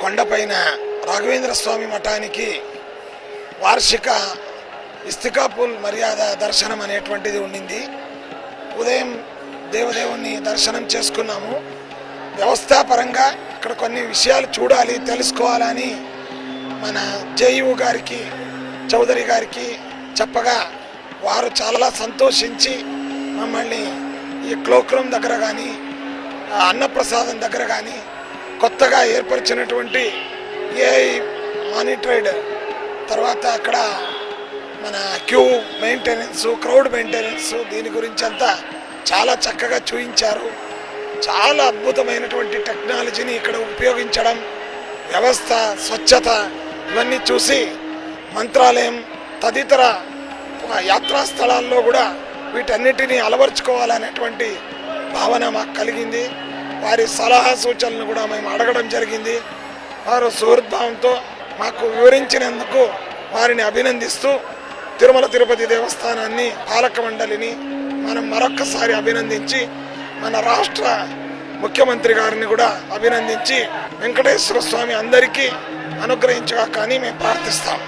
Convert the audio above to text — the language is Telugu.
కొండపైన రాఘవేంద్ర స్వామి మఠానికి వార్షిక ఇస్తికాపుల్ మర్యాద దర్శనం అనేటువంటిది ఉండింది. ఉదయం దేవదేవుని దర్శనం చేసుకున్నాము. వ్యవస్థాపరంగా ఇక్కడ కొన్ని విషయాలు చూడాలి తెలుసుకోవాలని మన జేయు గారికి చౌదరి గారికి చెప్పగా వారు చాలా సంతోషించి మమ్మల్ని ఈ క్లోక్రూమ్ దగ్గర కానీ అన్నప్రసాదం దగ్గర కానీ కొత్తగా ఏర్పరిచినటువంటి ఏఐ మానిటర్డ్ తర్వాత అక్కడ మన క్యూ మెయింటెనెన్స్ క్రౌడ్ మెయింటెనెన్స్ దీని గురించి అంతా చాలా చక్కగా చూపించారు చాలా అద్భుతమైనటువంటి టెక్నాలజీని ఇక్కడ ఉపయోగించడం వ్యవస్థ స్వచ్ఛత ఇవన్నీ చూసి మంత్రాలయం తదితర యాత్రా స్థలాల్లో కూడా వీటన్నిటిని అలవర్చుకోవాలనేటువంటి భావన మాకు కలిగింది. వారి సలహా సూచనలు కూడా మేము అడగడం జరిగింది. వారు సుహృద్భావంతో మాకు వివరించినందుకు వారిని అభినందిస్తూ తిరుమల తిరుపతి దేవస్థానాన్ని పాలక మండలిని మనం మరొక్కసారి అభినందించి మన రాష్ట్ర ముఖ్యమంత్రి గారిని కూడా అభినందించి వెంకటేశ్వర స్వామి అందరికీ అనుగ్రహించగా కానీ మేము ప్రార్థిస్తాం.